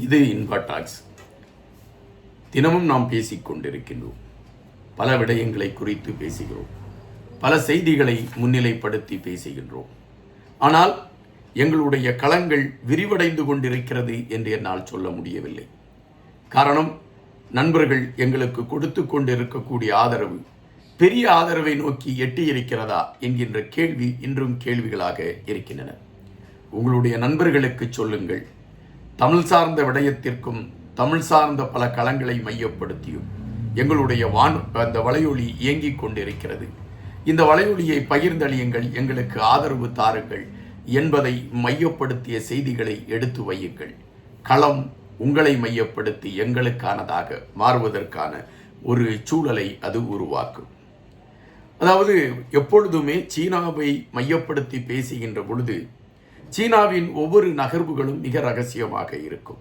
இது இன்பாடாக்ஸ் தினமும் நாம் பேசிக் கொண்டிருக்கின்றோம். பல விடயங்களை குறித்து பேசுகிறோம். பல செய்திகளை முன்னிலைப்படுத்தி பேசுகின்றோம். ஆனால் எங்களுடைய களங்கள் விரிவடைந்து கொண்டிருக்கிறது என்று என்னால் சொல்ல முடியவில்லை. காரணம் நண்பர்கள் எங்களுக்கு கொடுத்து கொண்டிருக்கக்கூடிய ஆதரவு பெரிய ஆதரவை நோக்கி எட்டி இருக்கிறதா என்கின்ற கேள்வி இன்றும் கேள்விகளாக இருக்கின்றன. உங்களுடைய நண்பர்களுக்கு சொல்லுங்கள். தமிழ் சார்ந்த விடயத்திற்கும் தமிழ் சார்ந்த பல களங்களை மையப்படுத்தியும் எங்களுடைய வான் அந்த வலையொலி இயங்கிக் கொண்டிருக்கிறது. இந்த வலையொலியை பகிர்ந்தளியுங்கள் எங்களுக்கு ஆதரவு தாருங்கள் என்பதை மையப்படுத்திய செய்திகளை எடுத்து வையுங்கள். களம் உங்களை மையப்படுத்தி எங்களுக்கானதாக மாறுவதற்கான ஒரு சூழலை அது உருவாக்கும். அதாவது எப்பொழுதுமே சீனாவை மையப்படுத்தி பேசுகின்ற பொழுது சீனாவின் ஒவ்வொரு நகர்வுகளும் மிக ரகசியமாக இருக்கும்.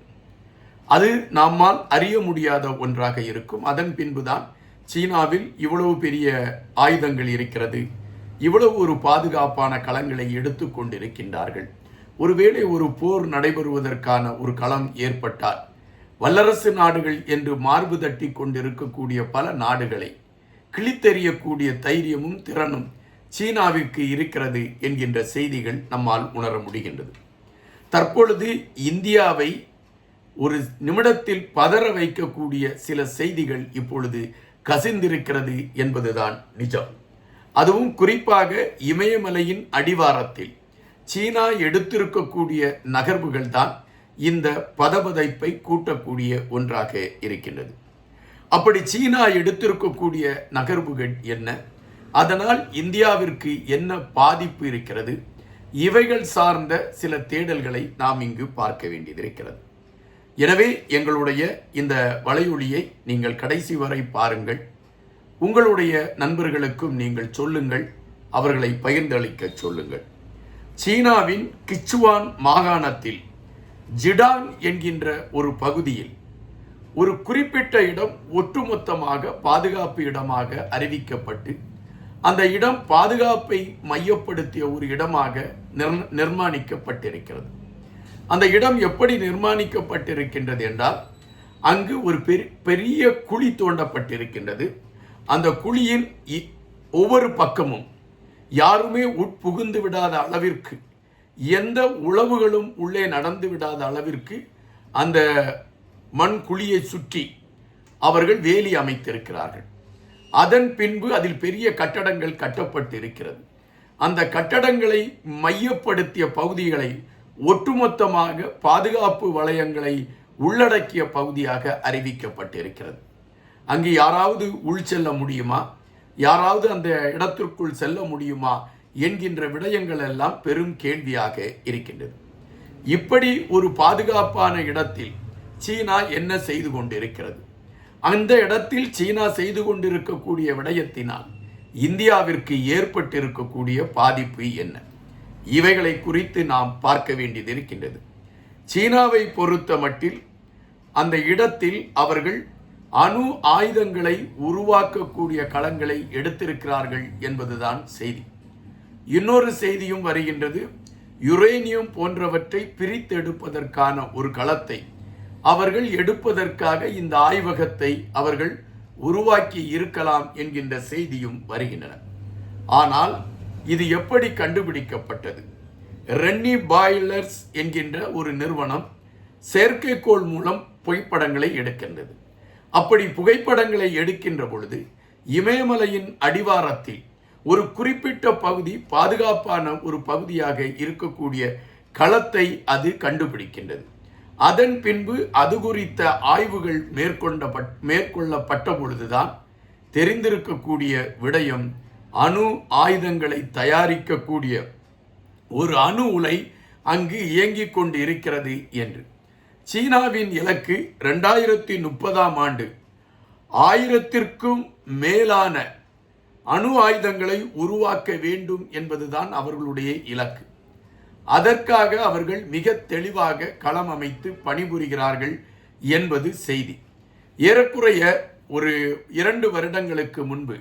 அது நம்மால் அறிய முடியாத ஒன்றாக இருக்கும். அதன் பின்புதான் சீனாவில் இவ்வளவு பெரிய ஆயுதங்கள் இருக்கிறது. இவ்வளவு ஒரு பாதுகாப்பான களங்களை எடுத்து கொண்டிருக்கின்றார்கள். ஒருவேளை ஒரு போர் நடைபெறுவதற்கான ஒரு களம் ஏற்பட்டால் வல்லரசு நாடுகள் என்று மார்பு தட்டி கொண்டிருக்கக்கூடிய பல நாடுகளை கிழித்தெறியக்கூடிய தைரியமும் திறனும் சீனாவிற்கு இருக்கிறது என்கின்ற செய்திகள் நம்மால் உணர முடிகின்றது. தற்பொழுது இந்தியாவை ஒரு நிமிடத்தில் பதற வைக்கக்கூடிய சில செய்திகள் இப்பொழுது கசிந்திருக்கிறது என்பதுதான் நிஜம். அதுவும் குறிப்பாக இமயமலையின் அடிவாரத்தில் சீனா எடுத்திருக்கக்கூடிய நகர்வுகள் தான் இந்த பதபதைப்பை கூட்டக்கூடிய ஒன்றாக இருக்கின்றது. அப்படி சீனா எடுத்திருக்கக்கூடிய நகர்வுகள் என்ன? அதனால் இந்தியாவிற்கு என்ன பாதிப்பு இருக்கிறது? இவைகள் சார்ந்த சில தேடல்களை நாம் இங்கு பார்க்க வேண்டியதிருக்கிறது எனவே எங்களுடைய இந்த வலையொலியை நீங்கள் கடைசி வரை பாருங்கள். உங்களுடைய நண்பர்களுக்கும் நீங்கள் சொல்லுங்கள். அவர்களை பகிர்ந்தளிக்க சொல்லுங்கள். சீனாவின் கிச்சுவான் மாகாணத்தில் ஜிடான் என்கின்ற ஒரு பகுதியில் ஒரு குறிப்பிட்ட இடம் ஒட்டுமொத்தமாக பாதுகாப்பு இடமாக அறிவிக்கப்பட்டு அந்த இடம் பாதுகாப்பை மையப்படுத்திய ஒரு இடமாக நிர் நிர்மாணிக்கப்பட்டிருக்கிறது. அந்த இடம் எப்படி நிர்மாணிக்கப்பட்டிருக்கின்றது என்றால் அங்கு ஒரு பெரிய குழி தோண்டப்பட்டிருக்கின்றது. அந்த குழியின் ஒவ்வொரு பக்கமும் யாருமே உட்புகுந்து விடாத அளவிற்கு எந்த உளவுகளும் உள்ளே நடந்து விடாத அளவிற்கு அந்த மண் குழியை சுற்றி அவர்கள் வேலி அமைத்திருக்கிறார்கள். அதன் பின்பு அதில் பெரிய கட்டடங்கள் கட்டப்பட்டிருக்கிறது. அந்த கட்டடங்களை மையப்படுத்திய பகுதிகளை ஒட்டுமொத்தமாக பாதுகாப்பு வளையங்களை உள்ளடக்கிய பகுதியாக அறிவிக்கப்பட்டிருக்கிறது. அங்கு யாராவது உள் செல்ல முடியுமா? யாராவது அந்த இடத்திற்குள் செல்ல முடியுமா? என்கின்ற விடயங்கள் எல்லாம் பெரும் கேள்வியாக இருக்கின்றது. இப்படி ஒரு பாதுகாப்பான இடத்தில் சீனா என்ன செய்து கொண்டிருக்கிறது? அந்த இடத்தில் சீனா செய்து கொண்டிருக்கக்கூடிய விடயத்தினால் இந்தியாவிற்கு ஏற்பட்டிருக்கக்கூடிய பாதிப்பு என்ன? இவைகளை குறித்து நாம் பார்க்க வேண்டியது இருக்கின்றது. சீனாவை பொறுத்த மட்டில் அந்த இடத்தில் அவர்கள் அணு ஆயுதங்களை உருவாக்கக்கூடிய களங்களை எடுத்திருக்கிறார்கள் என்பதுதான் செய்தி. இன்னொரு செய்தியும் வருகின்றது. யுரேனியம் போன்றவற்றை பிரித்தெடுப்பதற்கான ஒரு களத்தை அவர்கள் எடுப்பதற்காக இந்த ஆய்வகத்தை அவர்கள் உருவாக்கி இருக்கலாம் என்கின்ற செய்தியும் வருகின்றன. ஆனால் இது எப்படி கண்டுபிடிக்கப்பட்டது? ரென்னி பாய்லர்ஸ் என்கின்ற ஒரு நிறுவனம் செயற்கைக்கோள் மூலம் புகைப்படங்களை எடுக்கின்றது. அப்படி புகைப்படங்களை எடுக்கின்ற பொழுது இமயமலையின் அடிவாரத்தில் ஒரு குறிப்பிட்ட பகுதி பாதுகாப்பான ஒரு பகுதியாக இருக்கக்கூடிய களத்தை அது கண்டுபிடிக்கின்றது. அதன் பின்பு அது குறித்த ஆய்வுகள் மேற்கொண்ட மேற்கொள்ளப்பட்ட பொழுதுதான் தெரிந்திருக்கக்கூடிய விடயம் அணு ஆயுதங்களை தயாரிக்கக்கூடிய ஒரு அணு உலை அங்கு இயங்கிக் கொண்டு இருக்கிறது என்று. சீனாவின் இலக்கு ரெண்டாயிரத்தி முப்பதாம் ஆண்டு. ஆயிரத்திற்கும் மேலான அணு ஆயுதங்களை உருவாக்க வேண்டும் என்பதுதான் அவர்களுடைய இலக்கு. அதற்காக அவர்கள் மிக தெளிவாக களம் அமைத்து பணிபுரிகிறார்கள் என்பது செய்தி. ஏறக்குறைய ஒரு இரண்டு வருடங்களுக்கு முன்பு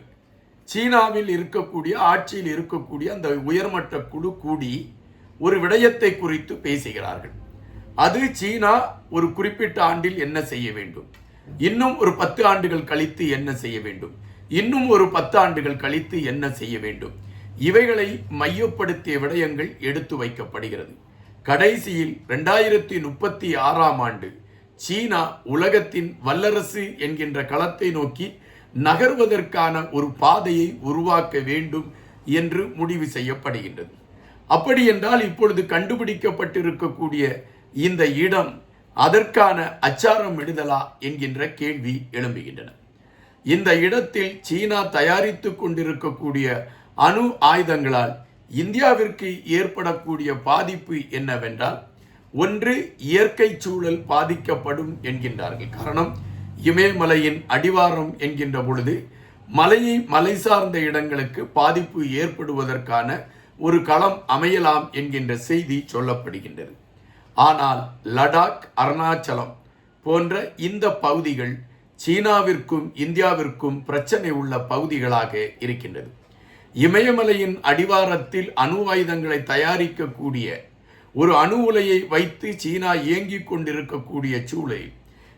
சீனாவில் இருக்கக்கூடிய ஆட்சியில் இருக்கக்கூடிய அந்த உயர்மட்ட குழு கூடி ஒரு விடயத்தை குறித்து பேசுகிறார்கள். அது சீனா ஒரு குறிப்பிட்ட ஆண்டில் என்ன செய்ய வேண்டும்? இன்னும் ஒரு பத்து ஆண்டுகள் கழித்து என்ன செய்ய வேண்டும்? இன்னும் ஒரு பத்து ஆண்டுகள் கழித்து என்ன செய்ய வேண்டும்? இவைகளை மையப்படுத்திய விடயங்கள் எடுத்து வைக்கப்படுகிறது. கடைசியில் ரெண்டாயிரத்தி முப்பத்தி ஆறாம் ஆண்டு சீனா உலகத்தின் வல்லரசு என்கின்ற களத்தை நோக்கி நகர்வதற்கான ஒரு பாதையை உருவாக்க வேண்டும் என்று முடிவு செய்யப்படுகின்றது. அப்படி என்றால் இப்பொழுது கண்டுபிடிக்கப்பட்டிருக்கக்கூடிய இந்த இடம் அதற்கான அச்சாரம் விடுதலா என்கின்ற கேள்வி எழும்புகின்றன. இந்த இடத்தில் சீனா தயாரித்துக் கொண்டிருக்கக்கூடிய அணு ஆயுதங்களால் இந்தியாவிற்கு ஏற்படக்கூடிய பாதிப்பு என்னவென்றால் ஒன்று இயற்கை சூழல் பாதிக்கப்படும் என்கின்றார்கள். காரணம் இமயமலையின் அடிவாரம் என்கின்ற பொழுது மலையை மலை சார்ந்த இடங்களுக்கு பாதிப்பு ஏற்படுவதற்கான ஒரு களம் அமையலாம் என்கின்ற செய்தி சொல்லப்படுகின்றது. ஆனால் லடாக் அருணாச்சலம் போன்ற இந்த பகுதிகள் சீனாவிற்கும் இந்தியாவிற்கும் பிரச்சனை உள்ள பகுதிகளாக இருக்கின்றது. இமயமலையின் அடிவாரத்தில் அணு ஆயுதங்களை தயாரிக்கக்கூடிய ஒரு அணு உலையை வைத்து சீனா இயங்கிக் கொண்டிருக்கக்கூடிய சூழலில்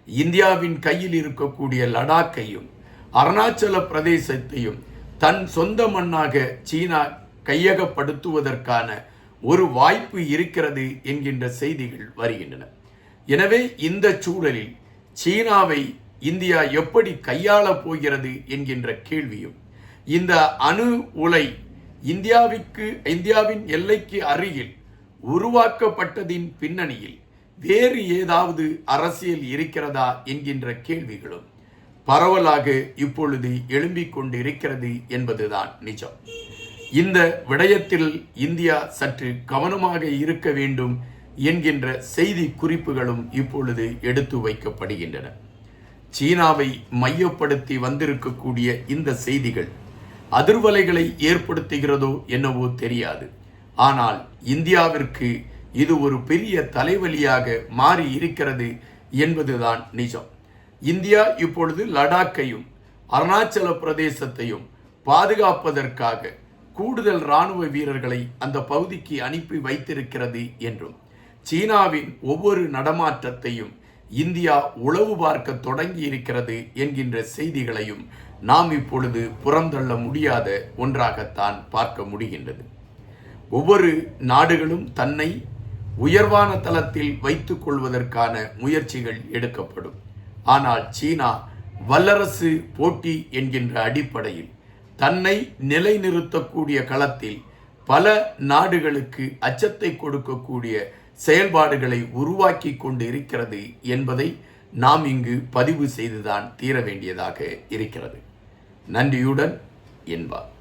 இந்தியாவின் கையில் இருக்கக்கூடிய லடாக்கையும் அருணாச்சல பிரதேசத்தையும் தன் சொந்த மண்ணாக சீனா கையகப்படுத்துவதற்கான ஒரு வாய்ப்பு இருக்கிறது என்கின்ற செய்திகள் வருகின்றன. எனவே இந்த சூழலில் சீனாவை இந்தியா எப்படி கையாளப் போகிறது என்கின்ற கேள்வியும் இந்த அணு உலை இந்தியாவிற்கு இந்தியாவின் எல்லைக்கு அருகில் உருவாக்கப்பட்டதின் பின்னணியில் வேறு ஏதாவது அரசியல் இருக்கிறதா என்கின்ற கேள்விகளும் பரவலாக இப்பொழுது எழும்பிக் கொண்டிருக்கிறது என்பதுதான் நிஜம். இந்த விடயத்தில் இந்தியா சற்று கவனமாக இருக்க வேண்டும் என்கின்ற செய்தி குறிப்புகளும் இப்பொழுது எடுத்து வைக்கப்படுகின்றன. சீனாவை மையப்படுத்தி வந்திருக்கக்கூடிய இந்த செய்திகள் அதிர்வலைகளை ஏற்படுத்துகிறதோ என்னவோ தெரியாது. ஆனால் இந்தியாவிற்கு இது ஒரு பெரிய தலைவலியாக மாறி இருக்கிறது என்பதுதான் நிஜம். இந்தியா இப்பொழுது லடாக்கையும் அருணாச்சல பிரதேசத்தையும் பாதுகாப்பதற்காக கூடுதல் ராணுவ வீரர்களை அந்த பகுதிக்கு அனுப்பி வைத்திருக்கிறது என்றும் சீனாவின் ஒவ்வொரு நடமாற்றத்தையும் இந்தியா உளவு பார்க்க தொடங்கி இருக்கிறது என்கின்ற செய்திகளையும் நாம் இப்பொழுது புறந்தள்ள முடியாத ஒன்றாகத்தான் பார்க்க முடிகின்றது. ஒவ்வொரு நாடுகளும் தன்னை உயர்வான தளத்தில் வைத்துக் கொள்வதற்கான முயற்சிகள் எடுக்கப்படும். ஆனால் சீனா வல்லரசு போட்டி என்கின்ற அடிப்படையில் தன்னை நிலைநிறுத்தக்கூடிய களத்தில் பல நாடுகளுக்கு அச்சத்தை கொடுக்கக்கூடிய செயல்பாடுகளை உருவாக்கி கொண்டு இருக்கிறது என்பதை நாம் இங்கு பதிவு செய்துதான் தீர வேண்டியதாக இருக்கிறது. நன்றியுடன் என்பார்.